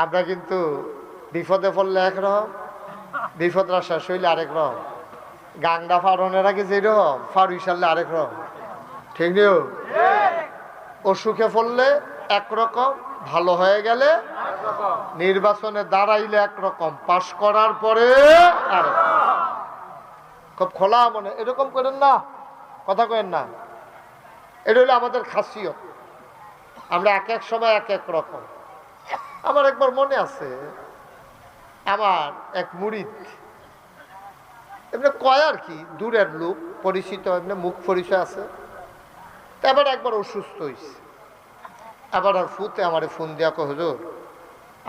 আমরা কিন্তু বিপদে পড়লে একরকম বিপদ শেষ হইলে আরেক রকম। গাংডা ফারনের আগে যেরকম ফারুই সারলে আরেক রকম। ঠিক নিও অসুখে পড়লে একরকম ভালো হয়ে গেলে নির্বাচনে দাঁড়াইলে একরকম পাশ করার পরে আরেক খুব খোলা মনে, এরকম করেন না, কথা করেন না। এটা হলো আমাদের খাসিয়ত। আমরা এক এক সময় এক এক রকম। আমার একবার মনে আছে, আমার এক মুড়িদ এমনি কয় আর কি, দূরের লোক, পরিচিত, এমনি মুখ পরিচয় আছে। এবার একবার অসুস্থ হয়েছে আবার আর ফুতে আমার ফোন দেওয়া কয়, হুজুর,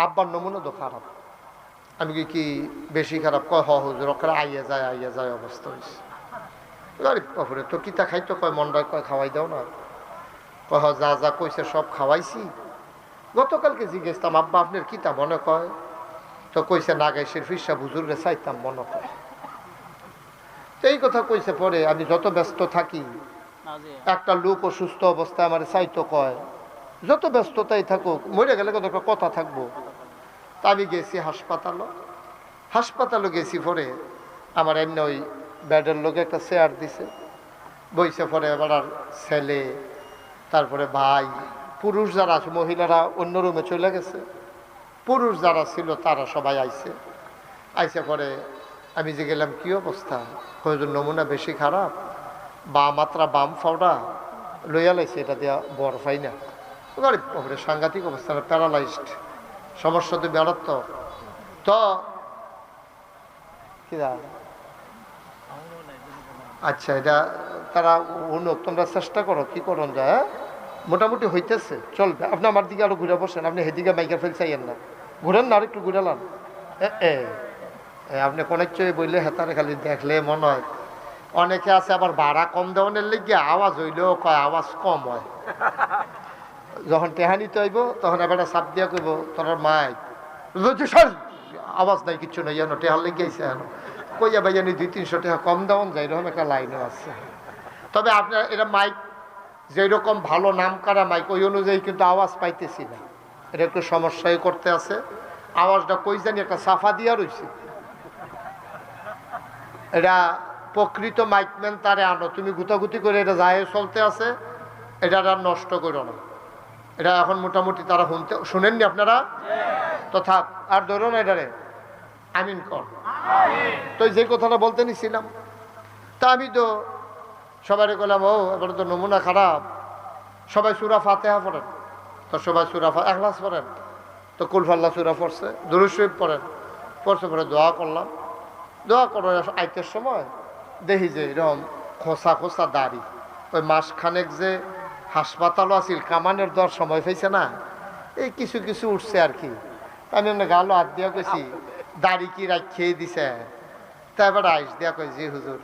আব্বার নমুনা তো খারাপ। আমি কি কি বেশি খারাপ? কয়, হ, হুজুর ওখানে আইয়া যায় আইয়া যায় অবস্থা হয়েছে কাপড়ে তো কিতা খাইতো? কয়, মন্ডায় কয়, খাওয়াই দাও না। কয় যা যা কইছে, সব খাওয়াইছি। গতকালকে জিজ্ঞেসতাম আব্বা আপনার কিতা মনে কয়? তো কইছে নাগাইশের ফিসা বুজুর্গে চাইতাম মনে কয়। তো এই কথা কইছে পরে আমি যত ব্যস্ত থাকি একটা লোক অসুস্থ অবস্থায় আমার চাইতো কয় যত ব্যস্ততাই থাকুক মরে গেলে কত কথা থাকব। তা আমি গেছি হাসপাতালও। হাসপাতালও গেছি পরে আমার এমনি ওই ব্যাডের লোকে একটা চেয়ার দিছে। বইছে পরে আর ছেলে তারপরে ভাই পুরুষ যারা আছে, মহিলারা অন্য রুমে চলে গেছে। পুরুষ যারা ছিল, তারা সবাই আইছে। আইসে পরে আমি যে গেলাম, কি অবস্থা? হয়তো নমুনা বেশি খারাপ। বা মাত্রা বাম ফাওড়া লইয়া লাইছে, এটা দেওয়া বর পাই না। বাপরে সাংঘাতিক অবস্থা প্যারালাইজড। সমস্যা তো বেড়াত তো। আচ্ছা এটা তারা তোমরা চেষ্টা করো, কি করুন যায় হ্যাঁ? মোটামুটি হইতেছে। চলবে। আপনি আমার দিকে আরও ঘুরে বসেন। আপনি হেদিকে মাইকের ফেল চাইয়েন না। ঘুরেন না আর একটু ঘুরে লান। এ, আপনি চয়ে বললে হেতারে খালি দেখলে মনে হয়। অনেকে আছে আবার ভাড়া কম দেওয়ানের লেগে আওয়াজ হইলেও কয় আওয়াজ কম হয়। যখন টেহানিতে হইব তখন এবার চাপ দিয়া কইব তোর মাই বলছে, "সর, আওয়াজ নাই কিচ্ছু নাই জানো টেহার লেগে এখন। কইয়া ভাই জানি দুই তিনশো টাকা কম দেওয়ান যায় এরকম একটা লাইনও আছে। তবে আপনার এটা মাইক যেরকম ভালো নাম করা মাইক, ওই অনুযায়ী কিন্তু আওয়াজ পাইতেছি না। এটা একটু সমস্যায় করতে আছে। আওয়াজটা কই জানি, একটা সাফা দিয়া রয়েছে এটা প্রকৃত মাইকম্যান তারে আনো। তুমি গুতাগুতি করে এটা যায় চলতে আছে এটা আর নষ্ট করো না। এটা এখন মোটামুটি তারা শুনতে, শুনেননি আপনারা? তো থাক, আর ধরো না এটারে। আমিন কর। তো যে কথাটা বলতে নিছিলাম। তা আমি তো সবাই বললাম ও এবার তো নমুনা খারাপ। সবাই সুরা ফাতেহা পড়েন। তো সবাই সুরা এখলাস পড়েন। তো কুলফাল্লা সুরা পড়ছে দুরুশরীফ পড়েন। পড়ছে পরে দোয়া করলাম। দোয়া করার আইতের সময় দেখি যে এরকম খোসা খোসা দাড়ি। ওই মাসখানেক যে হাসপাতালও আছিল, কামানের দর সময় পেয়েছে না, এই কিছু কিছু উঠছে আর কি। আমি এমনি গালো হাত দিয়া কইছি, দাড়ি কি রাখিয়ে দিছে? তা এবার আইস দিয়া কই হুজুর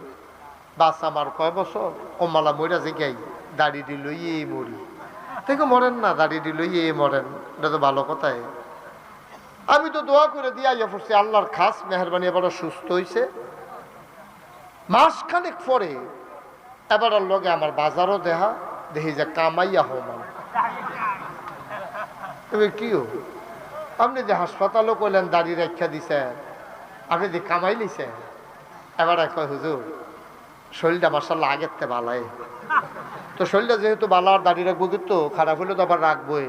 বাস আমার কয় বছর? মইরা যে গাই, দাড়ি দিল ইয়ে মরি। দেখো মরেন না, দাড়ি দিল ইয়ে মরেন। এটা তো ভালো কথাই। আমি তো দোয়া করে দিয়া ইয়ে পড়ছি, আল্লাহর খাস মেহরবানি, এবার সুস্থ হয়েছে মাসখানেক পরে এবার লগে আমার বাজারও দেহা দেখি যে কামাইয়া হমান তুমি কি? আপনি যে হাসপাতালও কইলেন, দাড়ি রেখা দিছেন, আপনি যে কামাই লিছেন এবার কয়, হুজুর শরীরটা মার্শাল্লাহ আগের তে ভালাই তো শরীরটা যেহেতু ভালো আর দাড়ি রাখব কিন্তু খারাপ হলে তো আবার রাখবোই।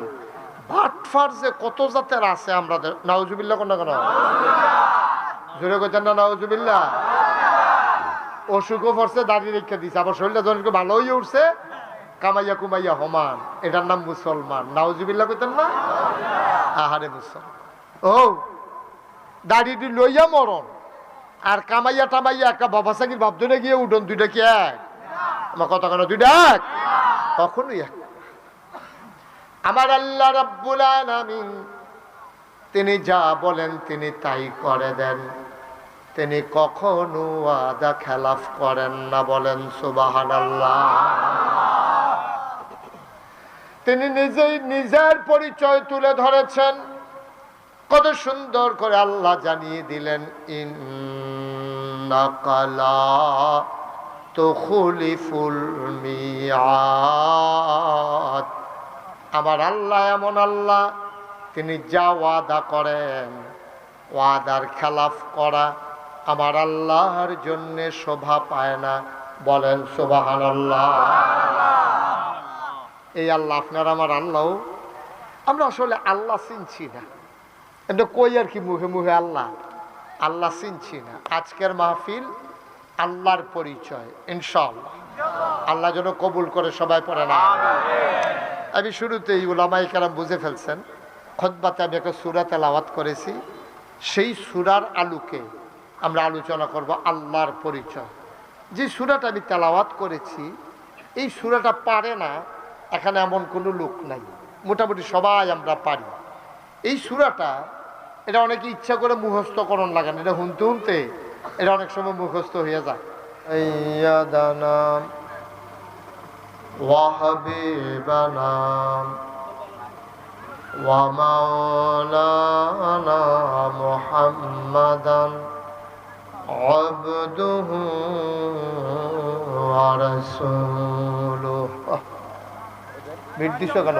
বাটফার যে কত জাতের আছে আমরা নাউজুবিল্লা কোন কেন? জোরে কইতেন না নাউজুবিল্লা অসুখও পড়ছে দাঁড়িয়ে রেখে দিছে। আবার শরীরটা যখন ভালো হয়ে উঠছে, কামাইয়া কুমাইয়া হমান। এটার নাম মুসলমান। নাউজুবিল্লা কইতেন না? আহারে মুসলমান। ও দাড়িটি লইয়া মরণ। আর কামাইয়া টামাইয়া একটা বাবা সাকির ভাবদনে গিয়ে উঠন, দুইটা কি এক? আমার কথা কেন দুইটা এক? কখনোই এক আমার আল্লাহ রাব্বুল আলামিন, তিনি যা বলেন তিনি তাই করে দেন। তিনি কখনো আদা খেলাফ করেন না বলেন সুবাহান আল্লাহ তিনি নিজেই নিজের পরিচয় তুলে ধরেছেন। কত সুন্দর করে আল্লাহ জানিয়ে দিলেন আমার আল্লাহ এমন আল্লাহ, তিনি যা ওয়াদা করেন, ওয়াদার খেলাফ করা আমার আল্লাহর জন্যে শোভা পায় না। বলেন সোবাহান এই আল্লাহ আপনার, আমার আল্লাহ। আমরা আসলে আল্লাহ চিনছি না। এটা কই আর কি মুখে মুখে আল্লাহ? আল্লাহ চিনছি না। আজকের মাহফিল আল্লাহর পরিচয়, ইনশাআল্লাহ। আল্লাহ যেন কবুল করে সবাই পড়ে না। আমি শুরুতেই উলামাই কারাম বুঝে ফেলছেন খতবাতে আমি একটা সুরা তেলাওয়াত করেছি। সেই সুরার আলুকে আমরা আলোচনা করব আল্লাহর পরিচয়। যে সুরাটা আমি তেলাওয়াত করেছি, এই সুরাটা পারে না, এখানে এমন কোনো লোক নাই। মোটামুটি সবাই আমরা পারি। এই সুরাটা এটা অনেকে ইচ্ছা করে মুখস্থকরণ লাগান এটা শুনতে শুনতে এটা অনেক সময় মুখস্থ হয়ে যায় ইয়াদানা وحبيبنا ومولانا محمدا عبده ورسوله নির্দিষ্ট কেন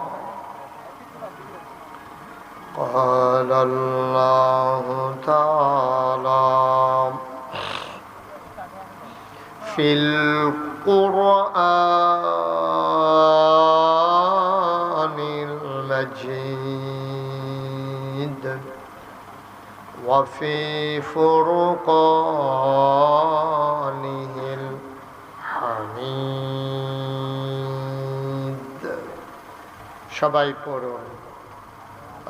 قال الله تعالى في القرآن المجيد وفي فرقانه الحميد সবাই পড়ুন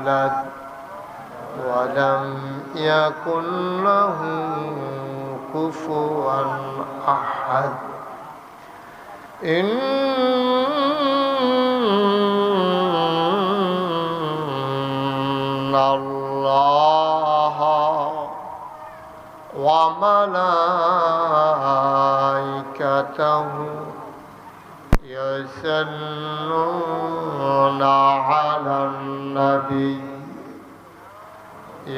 يولد ولم يكن له كفوا أحد. إن الله وملائكته يصلون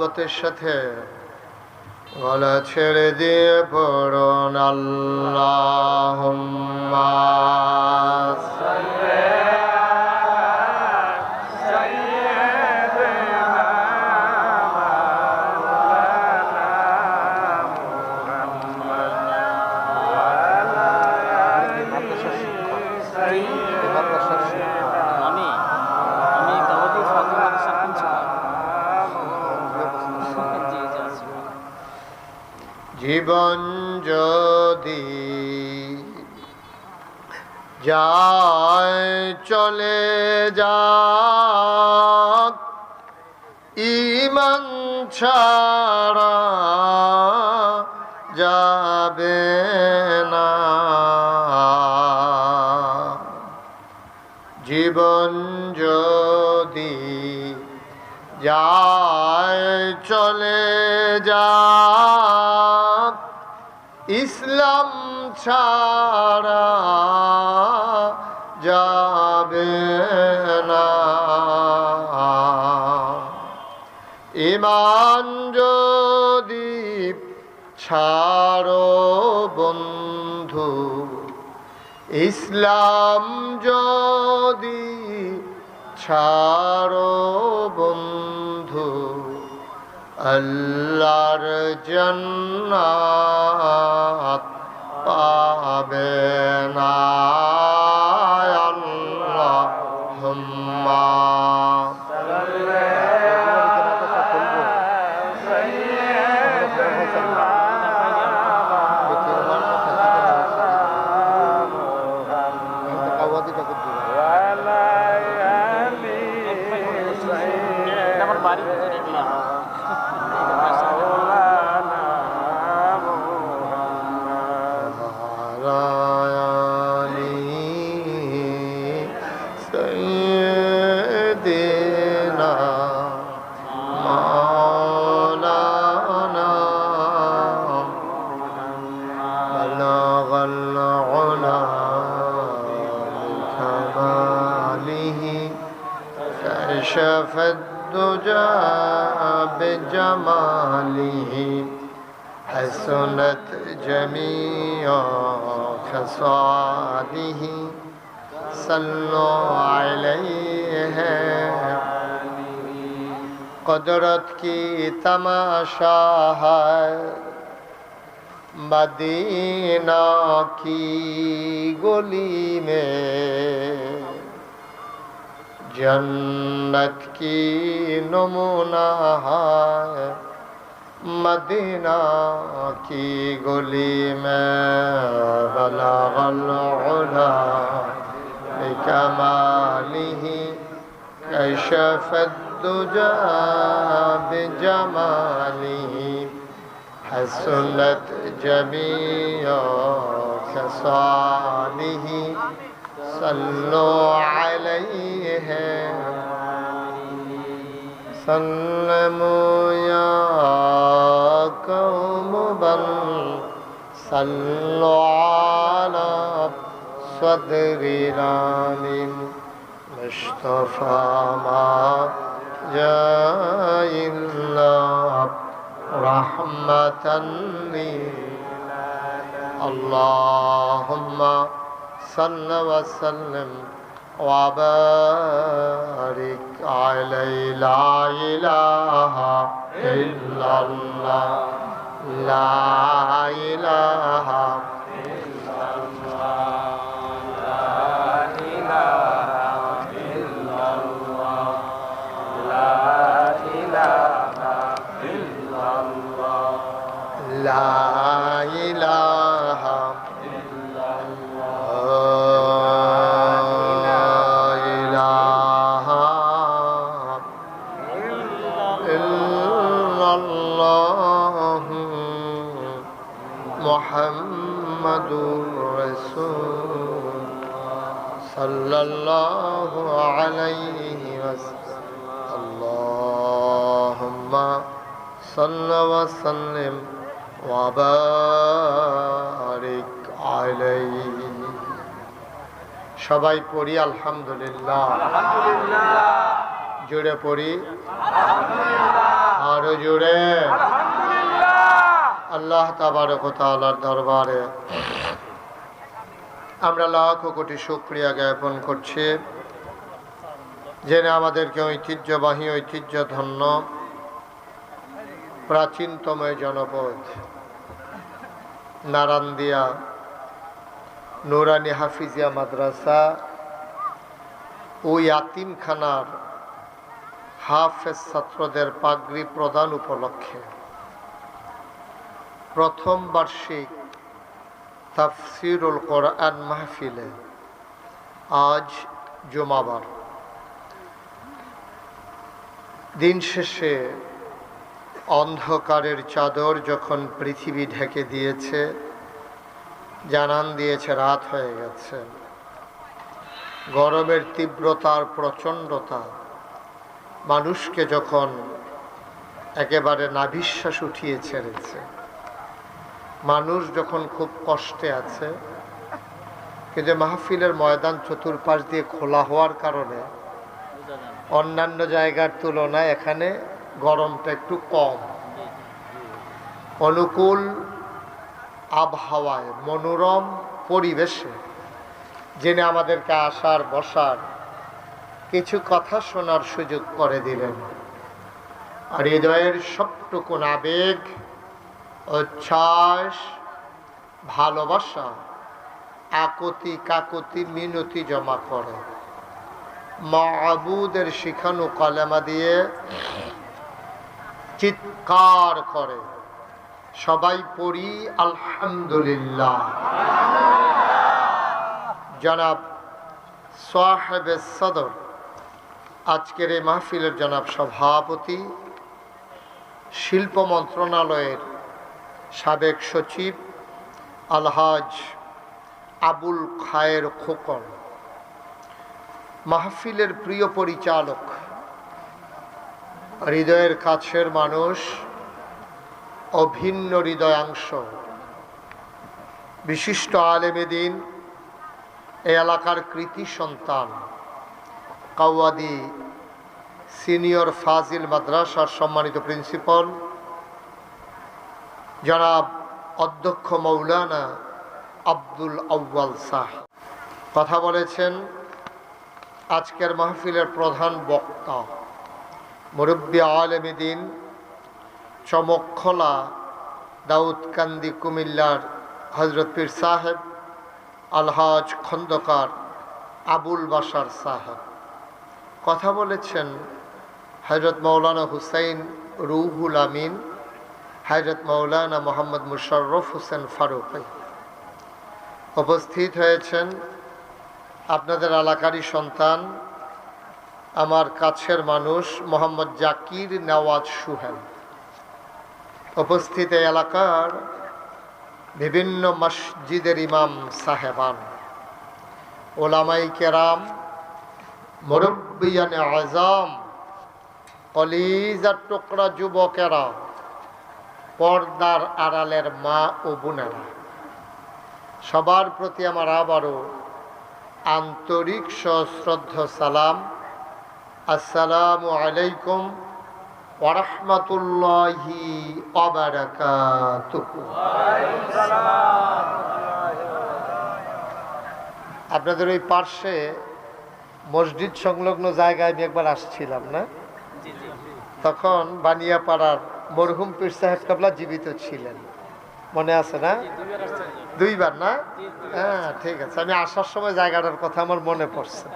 মহাব্বতের সাথে। গলা ছেড়ে দিয়ে পড়ুন আল্লাহ জীবন যদি যায় চলে যাক। ইমান ছাড়া যাবে না। জীবন যদি যায় চলে ইসলাম ছাড়া যাবে না। ইমান যদি ছাড়ো বন্ধু ইসলাম যদি ছাড়ো বন্ধু আল্লাহর জন্নাত পাবে না। بجماله حسنت جميع خصاله صلوا عليه قدرت کی تماشا ہے مدینہ کی گلی میں جنت کی نمونہ ہے۔ مدینہ کی گلی میں بلغ العلا بکمالہ کشف الدجى بجماله حسنت جميع خصاله صلوا عليه. سلموا يا قوم بل صلوا على صدر العالم. مصطفى ما جاء إلا رحمة لي اللهم صل وسلم وبارك عليه لا إله إلا الله. لا إله الله عليه وسلم اللهم صل وسلم وبارك عليه সবাই পড়ি আলহামদুলিল্লাহ জুড়ে পড়ি আরো জুড়ে আল্লাহ তাবারকতালার দরবারে আমরা লাখ কোটি শুক্রিয়া জ্ঞাপন করছি জেনে আমাদেরকে ঐতিহ্যবাহী ঐতিহ্য ধন্য প্রাচীনতম জনপদ, নারান্দিয়া, নুরানি হাফিজিয়া মাদ্রাসা, ও ইয়াতিমখানার হাফেজ ছাত্রদের পাগড়ি প্রদান উপলক্ষে প্রথম বার্ষিক তাফসিরুল কোরআন মাহফিলে আজ জুমাবার। দিন শেষে অন্ধকারের চাদর যখন পৃথিবী ঢেকে দিয়েছে, জানান দিয়েছে, রাত হয়ে গেছে। গরমের তীব্রতার প্রচণ্ডতা, মানুষকে যখন একেবারে নাভিশ্বাস উঠিয়ে ছেড়েছে, মানুষ যখন খুব কষ্টে আছে, কিন্তু মাহফিলের ময়দান চতুর্পাশ দিয়ে খোলা হওয়ার কারণে অন্যান্য জায়গার তুলনায় এখানে গরমটা একটু কম। অনুকূল আবহাওয়ায়, মনোরম পরিবেশে। যিনি আমাদেরকে আসার, বসার কিছু কথা শোনার সুযোগ করে দিলেন। আর হৃদয়ের সবটুকুন আবেগ উচ্ছ্বাস, ভালোবাসা আকতি কাকতি মিনতি জমা করে। মাহবুদের শিখানো কলেমা দিয়ে চিৎকার করে। সবাই পড়ি আলহামদুলিল্লাহ। জনাব সাহেবে সদর, আজকের এই মাহফিলের জনাব সভাপতি, শিল্প মন্ত্রণালয়ের সাবেক সচিব আলহাজ আবুল খায়ের খোকন। মাহফিলের প্রিয় পরিচালক, হৃদয়ের কাছের মানুষ, অভিন্ন হৃদয়াংশ। বিশিষ্ট আলেমেদিন এই এলাকার কৃতি সন্তান, কাওয়াদি সিনিয়র ফাজিল মাদ্রাসার সম্মানিত প্রিন্সিপাল, জনাব অধ্যক্ষ মৌলানা আব্দুল আউ্বাল শাহ। কথা বলেছেন আজকের মাহফিলের প্রধান বক্তা। মুরব্বী আলমীদিন চমকখোলা দাউদকান্দি কুমিল্লার হজরত পীর সাহেব, আলহাজ খন্দকার আবুল বাসার সাহেব। কথা বলেছেন হজরত মৌলানা হুসাইন রুহুল আমিন হজরত মৌলানা মোহাম্মদ মুশাররফ হোসেন ফারুক। উপস্থিত হয়েছেন আপনাদের এলাকারই সন্তান, আমার কাছের মানুষ মোহাম্মদ জাকির নওয়াজ সুহেল। উপস্থিত এলাকার বিভিন্ন মসজিদের ইমাম সাহেবান, ওলামাই কেরাম, মুরব্বিয়ান আজম, কলিজার টুকরা যুবকেরা, পর্দার আড়ালের মা ও বোনেরা। সবার প্রতি আমার আবারও আন্তরিক সশ্রদ্ধ সালাম। আসসালামু আলাইকুম ওরহমতুল্লাহি আপনাদের ওই পার্শ্বে মসজিদ সংলগ্ন জায়গায় আমি একবার আসছিলাম না? তখন বানিয়াপাড়ার মরহুম পীর সাহেব কাবলা জীবিত ছিলেন। মনে আছে না? দুইবার না? হ্যাঁ ঠিক আছে। আমি আসার সময় জায়গাটার কথা আমার মনে পড়ছে।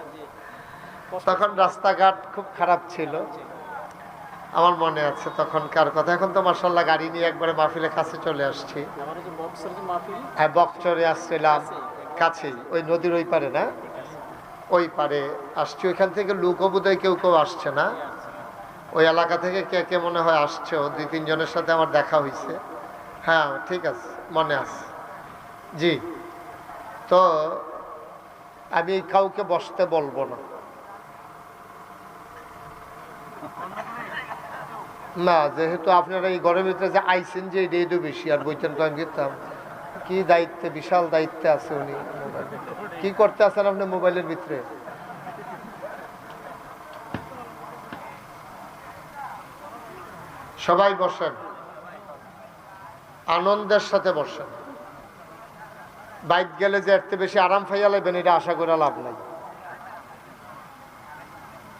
তখন রাস্তাঘাট খুব খারাপ ছিল। আমার মনে আছে তখনকার কথা। এখন তো মার্শাল্লাহ গাড়ি নিয়ে একবারে মাহফিলের কাছে চলে আসছি। বক্সের হ্যাঁ বকচরে আসছিলাম। কাছেই, ওই নদীর ওই পারে না? ওই পারে আসছি। ওইখান থেকে লুকো বোধহয় কেউ কেউ আসছে না। ওই এলাকা থেকে কে কে মনে হয় আসছে? দুই তিনজনের সাথে আমার দেখা হয়েছে হ্যাঁ ঠিক আছে, মনে আছে। জি। তো আমি কাউকে বসতে বলব না। না, যেহেতু আপনারা এই ঘরের ভিতরে যে আইসেন যে এটাই বেশি, আর বইতেন তো আমি গেতাম। কি দায়িত্বে, বিশাল দায়িত্বে আছে উনি। কি করতে আছেন আপনি মোবাইলের ভিতরে? সবাই বসেন। আনন্দের সাথে বসেন বাইক গেলে যে এর বেশি আরাম ফাইয়া লাগবেন এটা আশা করে লাভ নাই।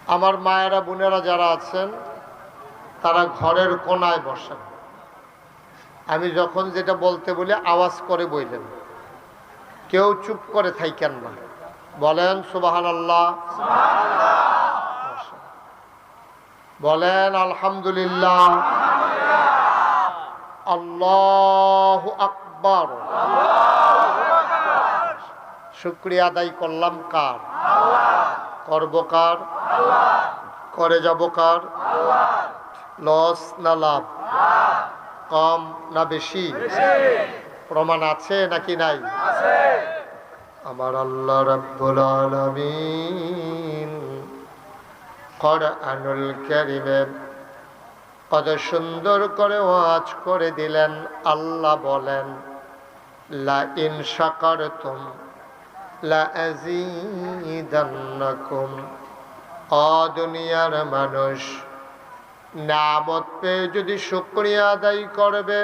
আমার মায়েরা, বোনেরা যারা আছেন, তারা ঘরের কোনায় বসেন। আমি যখন যেটা বলতে বলি, আওয়াজ করে বইলেন। কেউ চুপ করে থাইকেন না। বলেন সুবাহান আল্লাহ বলেন, আলহামদুলিল্লাহ। আল্লাহ আকবর। শুক্রিয়া আদায় করলাম কার? করব কার? করে যাব কার? লস না লাভ? কম না বেশি? প্রমাণ আছে নাকি নাই? আমার আল্লাহ রাব্বুল আলামিন কোরআনুল কারীমে কত সুন্দর করে ওয়াজ করে দিলেন, আল্লাহ বলেন, লা লা অ দুনিয়ার মানুষ নামত পেয়ে যদি শুক্রিয়া আদায় করবে,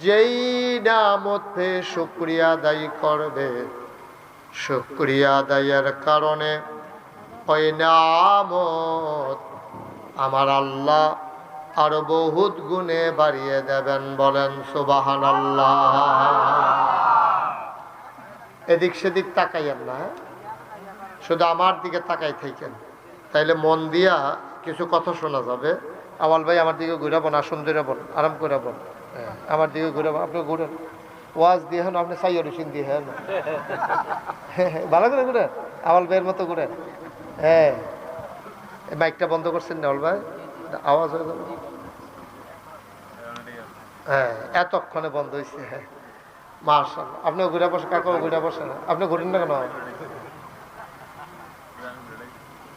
যেই নামত পেয়ে শুক্রিয়া আদায় করবে, শুক্রিয়া আদায়ের কারণে ওই নামত আমার আল্লাহ আরও বহুত গুণে বাড়িয়ে দেবেন বলেন সুবাহান এদিক সেদিক তাকাইয়েন না হ্যাঁ? শুধু আমার দিকে তাকাই থাকেন। তাইলে মন দিয়া কিছু কথা শোনা যাবে। আওয়াল ভাই আমার দিকে ঘুরাবো না সুন্দর বল আরাম করে বল হ্যাঁ, আমার দিকে ঘুরাবো আপনি ঘুরেন। ওয়াজ দিয়ে হেন আপনি সাইয়ার হোসেন দিয়ে হেন। ভালো করে ঘুরেন। আওয়াল ভাইয়ের মতো ঘুরেন। হ্যাঁ মাইকটা বন্ধ করছেন না ভাই? আওয়াজ হয়ে যাবে হ্যাঁ এতক্ষণে বন্ধ হয়েছে। হ্যাঁ মার্শাল আপনিও ঘুরে বসে কাকু ঘুরে বসে না আপনি ঘুরেন না কেন?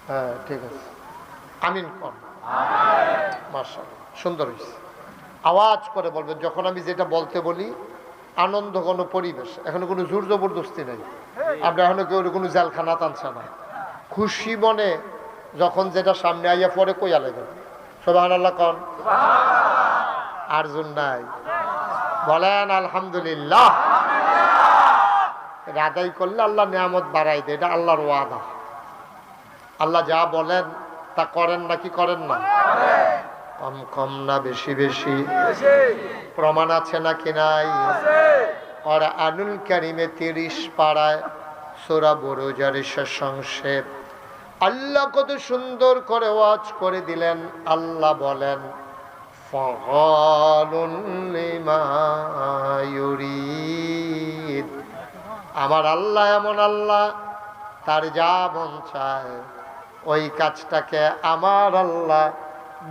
হ্যাঁ ঠিক আছে। আমিন কন। মার্শাল সুন্দর হয়েছে। আওয়াজ করে বলবেন, যখন আমি যেটা বলতে বলি, আনন্দ কোনো পরিবেশ। এখনও কোনো জোর জবরদস্তি নেই। আমরা এখনও কেউ কোনো জেলখানা টানছে না। খুশি মনে যখন যেটা সামনে আইয়া পরে কইয়া লাগবে। জোর নাই। বলেন, আলহামদুলিল্লাহ। আদায় করলে আল্লাহ নিয়ামত বাড়াই দেয়, এটা আল্লাহর ওয়াদা। আল্লাহ যা বলেন, তা করেন নাকি করেন না? কম কম না, বেশি বেশি। প্রমাণ আছে নাকি নাই? আর আনুল কারিমে তিরিশ পাড়ায় সোরা বড়জার শেষাংশে আল্লাহ কত সুন্দর করে ওয়াজ করে দিলেন। আল্লাহ বলেন আমার আল্লাহ এমন আল্লাহ, তার যা মন চায়, ওই কাজটাকে আমার আল্লাহ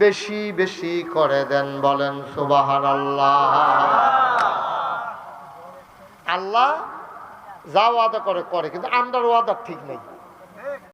বেশি বেশি করে দেন বলেন সুবাহার আল্লাহ আল্লাহ যা ওয়াদা করে করে, কিন্তু আমরা ওয়াদা ঠিক নেই।